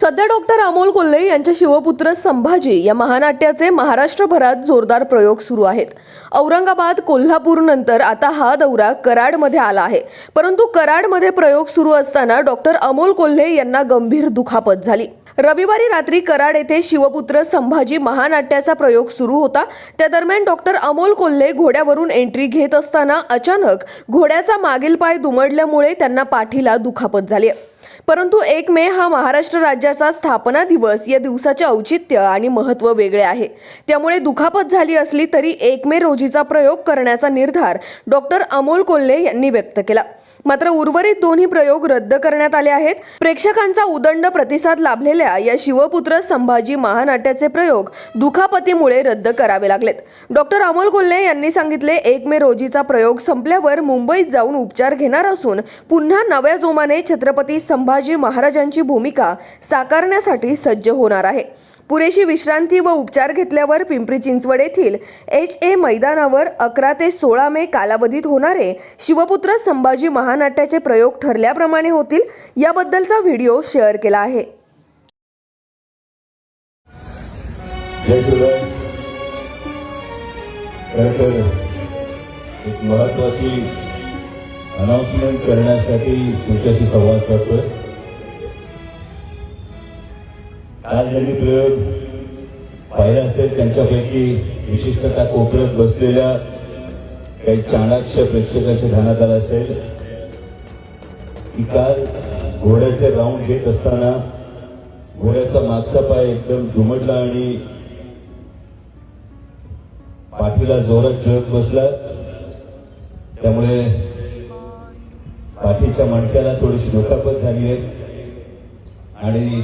सध्या डॉक्टर अमोल कोल्हे यांचे शिवपुत्र संभाजी या महानाट्याचे महाराष्ट्रभरात जोरदार प्रयोग सुरू आहेत. औरंगाबाद कोल्हापूर नंतर आता हा दौरा कराडमध्ये आला आहे. परंतु कराडमध्ये प्रयोग सुरू असताना डॉक्टर अमोल कोल्हे यांना गंभीर दुखापत झाली. रविवारी रात्री कराड येथे शिवपुत्र संभाजी महानाट्याचा प्रयोग सुरू होता. त्या दरम्यान डॉक्टर अमोल कोल्हे घोड्यावरून एंट्री घेत असताना अचानक घोड्याचा मागील पाय दुमडल्यामुळे त्यांना पाठीला दुखापत झाली परंतु एक मे हा महाराष्ट्र राज्याचा स्थापना दिवस. या दिवसाचे औचित्य आणि महत्त्व वेगळे आहे. त्यामुळे दुखापत झाली असली तरी एक मे रोजीचा प्रयोग करण्याचा निर्धार डॉक्टर अमोल कोल्हे यांनी व्यक्त केला. मात्र उर्वरित दोन्ही प्रयोग रद्द करण्यात आले आहेत. प्रेक्षकांचा उदंड प्रतिसाद लाभलेल्या या शिवपुत्र संभाजी महानाट्याचे प्रयोग दुखापतीमुळे रद्द करावे लागलेत. डॉक्टर अमोल कोल्हे यांनी सांगितले एक मे रोजीचा प्रयोग संपल्यावर मुंबईत जाऊन उपचार घेणार असून पुन्हा नव्या जोमाने छत्रपती संभाजी महाराजांची भूमिका साकारण्यासाठी सज्ज होणार आहे. पुरेशी विश्रांती व उपचार घेतल्यावर पिंपरी चिंचवड येथील एच ए मैदानावर अकरा ते सोळा मे कालावधीत होणारे शिवपुत्र संभाजी महानाट्याचे प्रयोग ठरल्याप्रमाणे होतील याबद्दलचा व्हिडिओ शेअर केला आहे. एक महत्वाची अनाउन्समेंट करण्यासाठी तुमच्याशी संवाद साधतोय. आज ज्यांनी प्रयोग पाहिला असेल त्यांच्यापैकी विशिष्टतः कोपऱ्यात बसलेल्या काही चाणाक्ष प्रेक्षकांच्या ध्यानात आलं असेल. की काल घोड्याचे राऊंड घेत असताना घोड्याचा मागचा पाय एकदम दुमटला आणि पाठीला जोरात जग बसला. त्यामुळे पाठीच्या मणक्याला थोडीशी दुखापत झाली आहे. आणि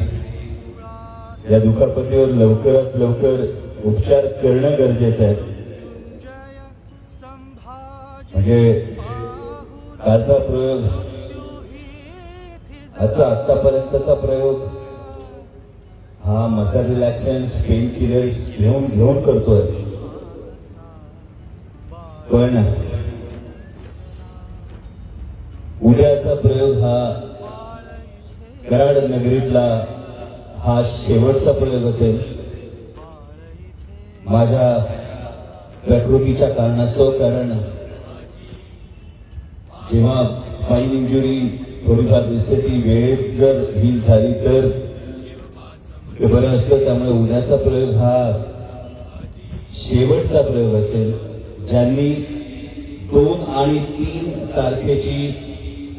या दुखापतीवर लवकरात लवकर उपचार करणं गरजेचं आहे. म्हणजे कालचा प्रयोग आजचा आतापर्यंतचा प्रयोग हा मसाज रिलॅक्सन्स पेन किलर्स घेऊन घेऊन करतोय. पण उद्याचा प्रयोग हा कराड नगरीतला हा शेवटचा प्रयोग असेल. माझ्या प्रकृतीच्या कारणास्तव कारण जेव्हा स्पाईन इंजुरी थोडीफार दिसते ती वेळेत जर ही झाली तर. ते बरं असतं त्यामुळे उद्याचा प्रयोग हा शेवटचा प्रयोग असेल ज्यांनी दोन आणि तीन तारखेची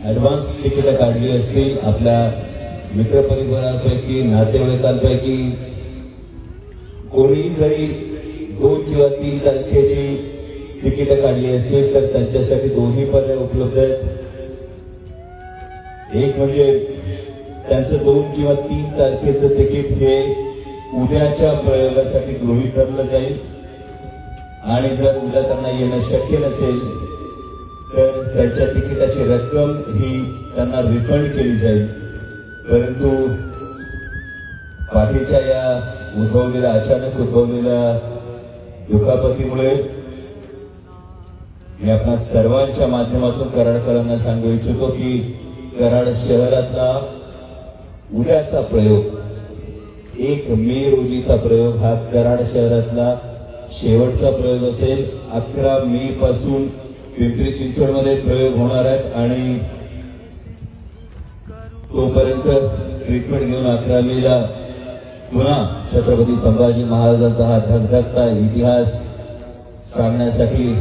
ऍडव्हान्स तिकीट काढली असतील आपल्या मित्रपरिवारांपैकी नातेवाईकांपैकी कोणी जरी दोन किंवा तीन तारखेची तिकीट काढली असतील तर त्यांच्यासाठी दोन्ही पर्याय उपलब्ध आहेत. एक म्हणजे त्यांचं दोन किंवा तीन तारखेचं तिकीट हे उद्याच्या प्रयोगासाठी गृहीत धरलं जाईल. आणि जर उद्या त्यांना येणं शक्य नसेल तर त्यांच्या तिकिटाची रक्कम ही त्यांना रिफंड केली जाईल. परंतु पाठीच्या या उद्भवलेल्या अचानक उद्भवलेल्या दुखापतीमुळे मी आपल्या सर्वांच्या माध्यमातून कराडकरांना सांगू इच्छितो की कराड शहरातला उद्याचा प्रयोग एक मे रोजीचा प्रयोग हा कराड शहरातला शेवटचा प्रयोग असेल. अकरा मे पासून पिंपरी चिंचवडमध्ये प्रयोग होणार आहेत आणि तोपर्यंत ट्रीटमेंट घेऊन अकरा मेला पुन्हा छत्रपती संभाजी महाराजांचा हा धगधगता इतिहास सांगण्यासाठी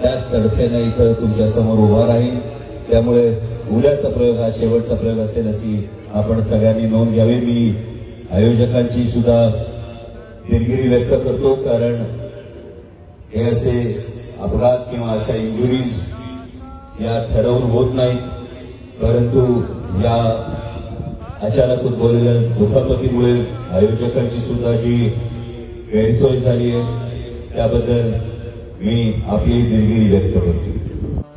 त्याच तडफेने इथं तुमच्यासमोर उभा राहील त्यामुळे उद्याचा प्रयोग हा शेवटचा प्रयोग असेल अशी आपण सगळ्यांनी नोंद घ्यावी. मी आयोजकांची सुद्धा दिलगिरी व्यक्त करतो कारण हे असे अपघात किंवा अशा इंजुरीज या ठरवून होत नाहीत. परंतु या अचानक उद्भवलेल्या दुखापतीमुळे आयोजकांची सुद्धा जी गैरसोय झाली आहे त्याबद्दल मी आपली दिलगिरी व्यक्त करतो.